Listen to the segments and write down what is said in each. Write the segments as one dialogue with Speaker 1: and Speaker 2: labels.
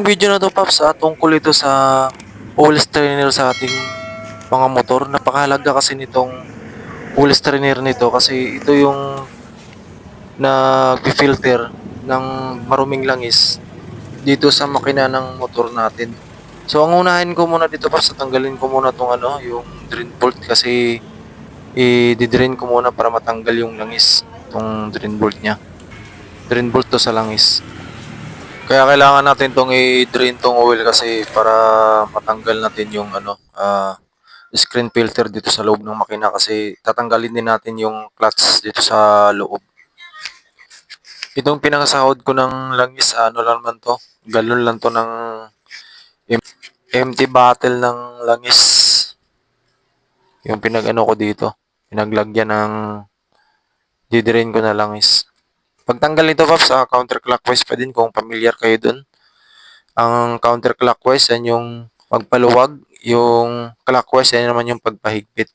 Speaker 1: Itong video na to, Paps, ah, tungkol ito sa oil strainer sa ating mga motor. Napakahalaga kasi nitong oil strainer nito kasi ito yung nag-filter ng maruming langis dito sa makina ng motor natin. So, ang unahin ko muna dito, Paps, tanggalin ko muna tong ano, yung drain bolt kasi i-drain ko muna para matanggal yung langis, tong drain bolt niya. Drain bolt to sa langis. Kaya kailangan natin tong i-drain tong oil kasi para matanggal natin yung ano, ah, screen filter dito sa loob ng makina kasi tatanggalin din natin yung clutch dito sa loob. Itong pinangasahod ko ng langis, ano lang naman to, galon lang to ng em- empty bottle ng langis. Yung pinag-ano ko dito, pinaglagyan ng didrain ko na langis. Pagtanggal nito, Paps, ah, counterclockwise pa din kung familiar kayo dun. Ang counterclockwise, yan yung magpaluwag. Yung clockwise, yan naman yung pagpahigpit.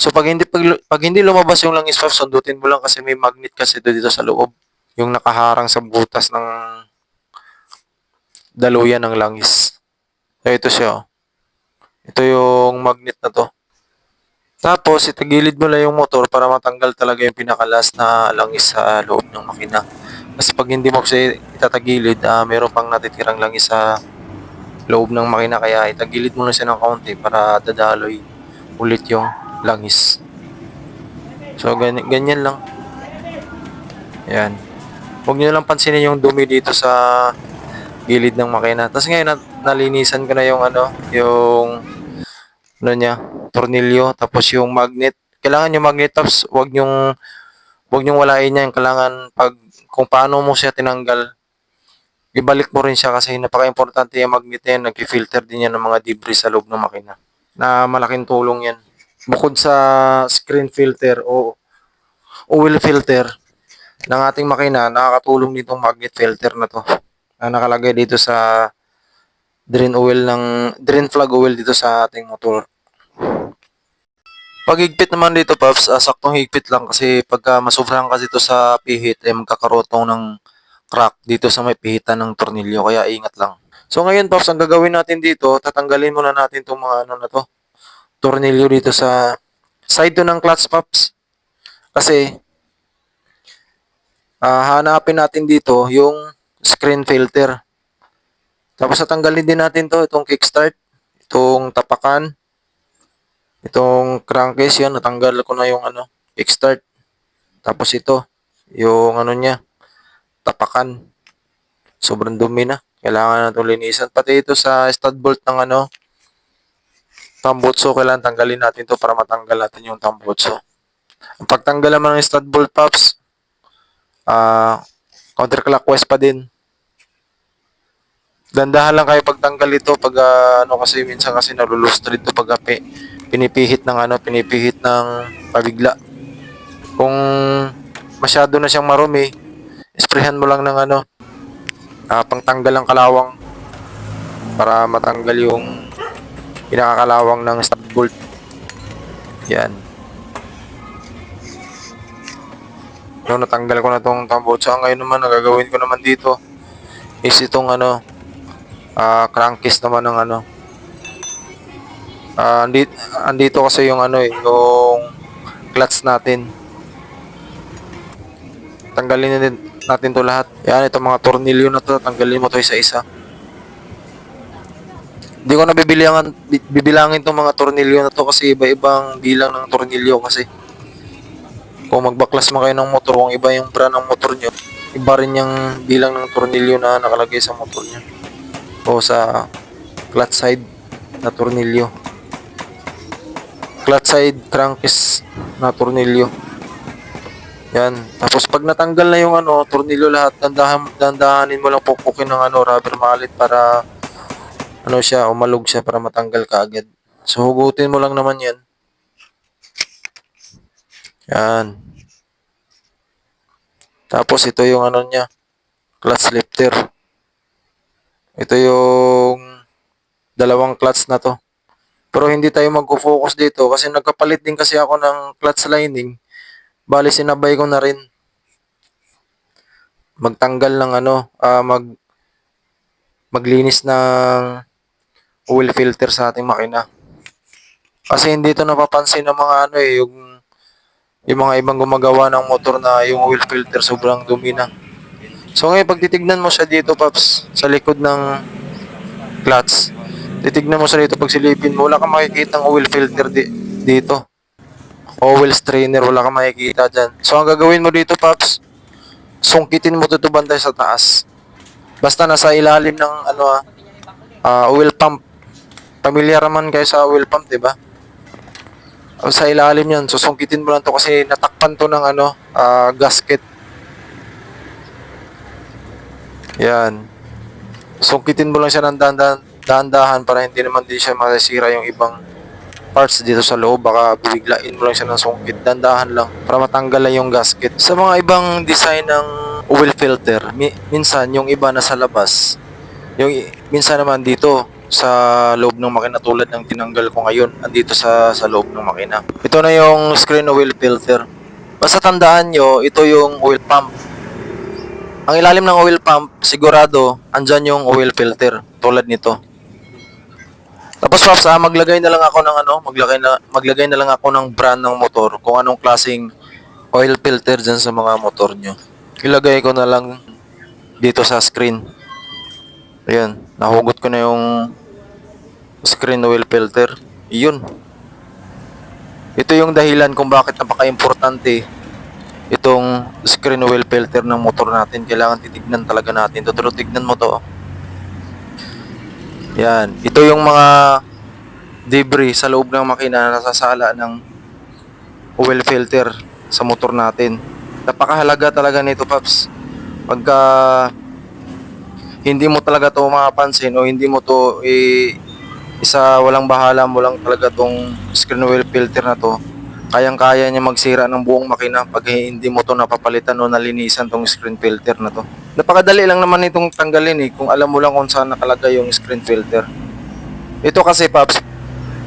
Speaker 1: So, pag hindi, pag, pag hindi lumabas yung langis, Paps, sundutin mo lang kasi may magnet kasi dito sa loob. Yung nakaharang sa butas ng daluyan ng langis. So, ito siya. oh. Ito yung magnet na to. Tapos, itagilid mo lang yung motor para matanggal talaga yung pinakalas na langis sa loob ng makina. Kasi pag hindi mo kasi itatagilid, ah, meron pang natitirang langis sa loob ng makina. Kaya itagilid mo lang siya ng kaunti para dadaloy ulit yung langis. So, ganyan, ganyan lang. Ayan. Huwag nyo lang pansinin yung dumi dito sa gilid ng makina. Tapos ngayon, na- nalinisan ko na yung ano, yung ano niya, tornilyo, tapos yung magnet. Kailangan yung magnet tapos wag yung wag yung walain yung kailangan pag kung paano mo siya tinanggal, ibalik mo rin siya kasi napaka-importante yung magnet yan, nag-filter din yan ng mga debris sa loob ng makina. Na malaking tulong yan. Bukod sa screen filter o oil filter ng ating makina, nakakatulong ditong magnet filter na to. Na nakalagay dito sa drain oil ng drain plug oil dito sa ating motor. Pag higpit naman dito, Paps, ah, saktong higpit lang kasi pagka masobrahan kasi ito sa pihit, eh magkakaroon ng crack dito sa may pihitan ng tornilyo, kaya ingat lang. So ngayon, Paps, ang gagawin natin dito, tatanggalin muna natin itong mga ano na to, tornilyo dito sa side to ng clutch, Paps. Kasi, ah, hanapin natin dito yung screen filter. Tapos tatanggalin din natin to, itong kickstart, itong tapakan, itong crankcase yan, natanggal ko na yung ano, kickstart. Tapos ito, yung ano niya, tapakan. Sobrang dumi na. Kailangan na itong linisan. Pati ito sa stud bolt ng ano, tambutso, kailangan tanggalin natin to para matanggal natin yung tambutso. Ang pagtanggal naman ng stud bolt pops, ah, counterclockwise pa din. Dandahan lang kayo pagtanggal ito pag ah, ano kasi minsan kasi nalulustrid to pag ah, pi- pinipihit ng ano, pinipihit ng pabigla. Kung masyado na siyang marumi, sprayhan mo lang ng ano, ah, pangtanggal ng kalawang para matanggal yung pinakakalawang ng stud bolt. Yan. No, natanggal ko na tong tambutso. Ang ngayon naman, nagagawin ko naman dito is itong ano, ah crankcase naman ng ano. Ah, andito, andito kasi yung ano eh, yung clutch natin. Tanggalin natin, natin to lahat. Yan, itong mga tornilyo na to, tanggalin mo to isa-isa. Hindi ko na bibilangan, bi- bibilangin tong mga tornilyo na to kasi iba-ibang bilang ng tornilyo kasi. Kung magbaklas man kayo ng motor, kung iba yung brand ng motor nyo, iba rin yung bilang ng tornilyo na nakalagay sa motor nyo. O sa clutch side na tornilyo. Clutch side crankcase na tornilyo. Yan. Tapos pag natanggal na yung ano, tornilyo lahat, dandahan, dandahanin mo lang pupukin ng ano, rubber mallet para ano siya, umalog siya para matanggal ka agad. So hugutin mo lang naman yan. Yan. Tapos ito yung ano niya, clutch lifter. Ito yung dalawang clutch na to. Pero hindi tayo magfo-focus dito kasi nagkapalit din kasi ako ng clutch lining. Bali sinabay ko na rin magtanggal ng ano, ah, mag maglinis ng oil filter sa ating makina. Kasi hindi ito napapansin ng mga ano eh, yung, yung mga ibang gumagawa ng motor na yung oil filter sobrang dumi na. So ngayon, pag titignan mo siya dito, Paps, sa likod ng clutch, titignan mo siya dito, pag silipin mo, wala kang makikita ng oil filter di- dito. Oil strainer, wala kang makikita dyan. So ang gagawin mo dito, Paps, sungkitin mo ito bantay sa taas. Basta nasa ilalim ng ano ah, ah, oil pump. Pamilyar naman kayo sa oil pump, di ba? O, Sa ilalim yan, susungkitin mo lang to kasi natakpan to ng ano, ah, gasket. Yan. Sungkitin mo lang siya ng dahan-dahan, dahan-dahan para hindi naman din siya masisira yung ibang parts dito sa loob. Baka bibiglain mo lang siya ng sungkit. Dandahan lang para matanggal lang yung gasket. Sa mga ibang design ng oil filter, mi- minsan yung iba nasa labas. Yung minsan naman dito sa loob ng makina tulad ng tinanggal ko ngayon andito sa sa loob ng makina. Ito na yung screen oil filter. Basta tandaan nyo, ito yung oil pump. Ang ilalim ng oil pump, sigurado, andyan yung oil filter, tulad nito. Tapos Pops, ah, maglagay na lang ako ng ano, maglagay na, maglagay na lang ako ng brand ng motor, kung anong klaseng oil filter dyan sa mga motor nyo. Ilagay ko na lang dito sa screen. Ayan, nahugot ko na yung screen oil filter. Iyon. Ito yung dahilan kung bakit napaka-importante itong screen oil filter ng motor natin. Kailangan titignan talaga natin. Totoo, tignan mo to. oh. Yan. Ito yung mga debris sa loob ng makina na nasasala ng oil filter sa motor natin. Napakahalaga talaga nito, Paps. Pagka hindi mo talaga to mapapansin o hindi mo to i isa walang bahala mo lang talaga tong screen oil filter na to kayang-kaya niya magsira ng buong makina pag hindi mo to napapalitan o nalinisan tong screen filter na to. Napakadali lang naman itong tanggalin eh kung alam mo lang kung saan nakalagay yung screen filter. Ito kasi Paps,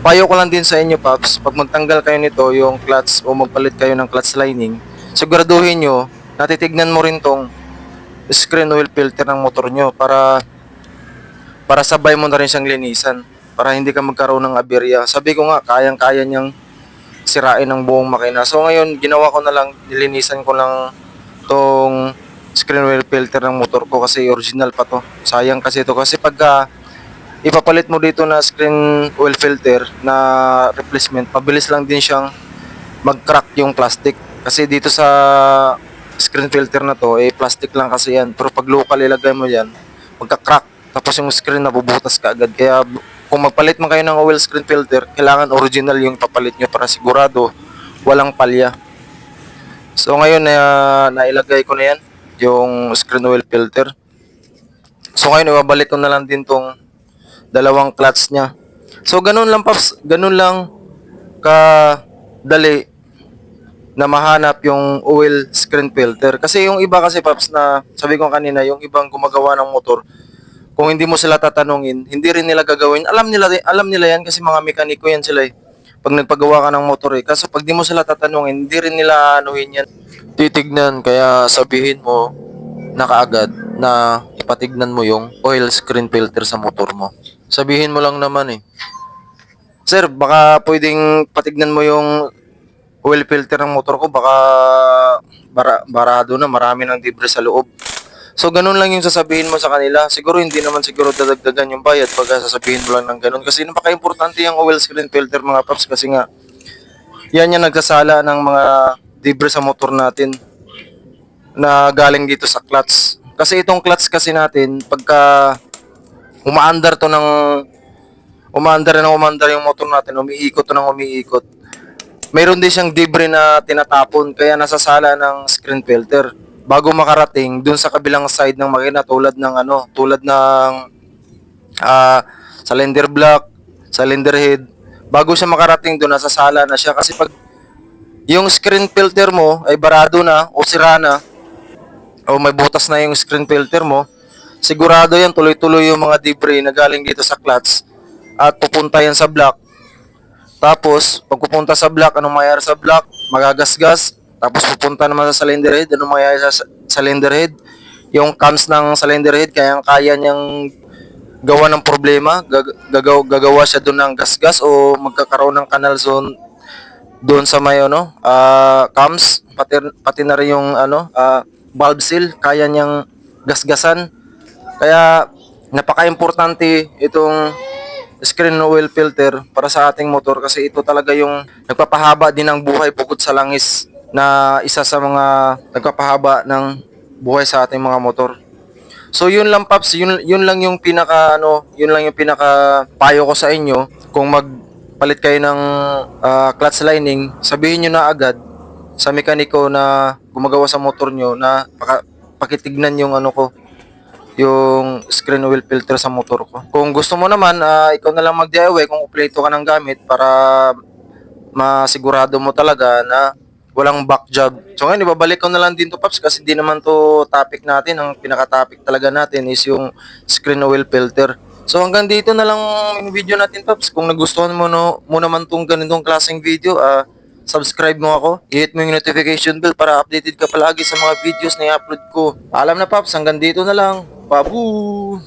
Speaker 1: payo ko lang din sa inyo Paps, pag magtanggal kayo nito yung clutch o magpalit kayo ng clutch lining, siguraduhin nyo, natitignan mo rin tong screen oil filter ng motor nyo para para sabay mo na rin siyang linisan para hindi ka magkaroon ng aberya. Sabi ko nga, kayang-kaya niyang sirain ang buong makina. So ngayon, ginawa ko na lang, nilinisan ko lang tong screen oil filter ng motor ko kasi original pa to. Sayang kasi to kasi pagka ipapalit mo dito na screen oil filter na replacement, mabilis lang din siyang mag-crack yung plastic. Kasi dito sa screen filter na to, eh plastic lang kasi yan. Pero pag local ilagay mo yan, magka-crack. Tapos yung screen nabubutas ka agad. Kaya kung magpalit man kayo ng oil screen filter, kailangan original yung papalit nyo para sigurado walang palya. So ngayon na nailagay ko na yan, yung screen oil filter. So ngayon ibabalik ko na lang din tong dalawang clutch niya. So ganun lang paps, ganun lang ka dali na mahanap yung oil screen filter. Kasi yung iba kasi paps na sabi ko kanina, yung ibang gumagawa ng motor, kung hindi mo sila tatanungin, hindi rin nila gagawin. Alam nila alam nila yan kasi mga mekaniko yan sila eh. Pag nagpagawa ka ng motor eh. Kasi pag di mo sila tatanungin, hindi rin nila anuhin yan. Titignan, kaya sabihin mo na kaagad na ipatignan mo yung oil screen filter sa motor mo. Sabihin mo lang naman eh. Sir, baka pwedeng patignan mo yung oil filter ng motor ko. Baka bara, barado na, marami ng debris sa loob. So, ganun lang yung sasabihin mo sa kanila. Siguro hindi naman siguro dadagdagan yung bayad pag sasabihin mo lang ng ganun. Kasi napaka-importante yung oil screen filter mga paps kasi nga yan yung nagsasala ng mga debris sa motor natin na galing dito sa clutch. Kasi itong clutch kasi natin, pagka umaandar to ng umaandar na umaandar yung motor natin, umiikot to ng umiikot. Mayroon din siyang debris na tinatapon kaya nasasala ng screen filter bago makarating dun sa kabilang side ng makina tulad ng ano, tulad ng ah cylinder block, cylinder head. Bago siya makarating doon, nasasala na siya kasi pag yung screen filter mo ay barado na o sira na o may butas na yung screen filter mo, sigurado yan tuloy-tuloy yung mga debris na galing dito sa clutch at pupunta yan sa block. Tapos, pag pupunta sa block, anong mangyayari sa block? Magagasgas. Tapos pupunta naman sa cylinder head, anong mangyayari sa cylinder head? Yung cams ng cylinder head, kaya kaya niyang gawa ng problema, gag- gagaw, gagawa siya doon ng gasgas o magkakaroon ng canal zone doon sa may ano, ah, cams, pati, pati na rin yung ano, ah, valve seal, kaya niyang gasgasan. Kaya napaka-importante itong screen oil filter para sa ating motor kasi ito talaga yung nagpapahaba din ng buhay bukod sa langis na isa sa mga nagpapahaba ng buhay sa ating mga motor. So yun lang paps, yun yun lang yung pinaka ano, yun lang yung pinaka payo ko sa inyo kung magpalit kayo ng ah, clutch lining, sabihin niyo na agad sa mekaniko na gumagawa sa motor nyo na paka, pakitignan yung ano ko yung screen oil filter sa motor ko. Kung gusto mo naman, ah, ikaw na lang mag-DIY kung upleto ka ng gamit para masigurado mo talaga na walang back job. So ngayon, ibabalik ko na lang din to Paps kasi di naman to topic natin. Ang pinaka-topic talaga natin is yung screen oil filter. So hanggang dito na lang yung video natin Paps. Kung nagustuhan mo, no, mo naman tong ganitong klaseng video, ah, subscribe mo ako, i-hit mo yung notification bell para updated ka palagi sa mga videos na i-upload ko. Alam na Paps, hanggang dito na lang. Babu!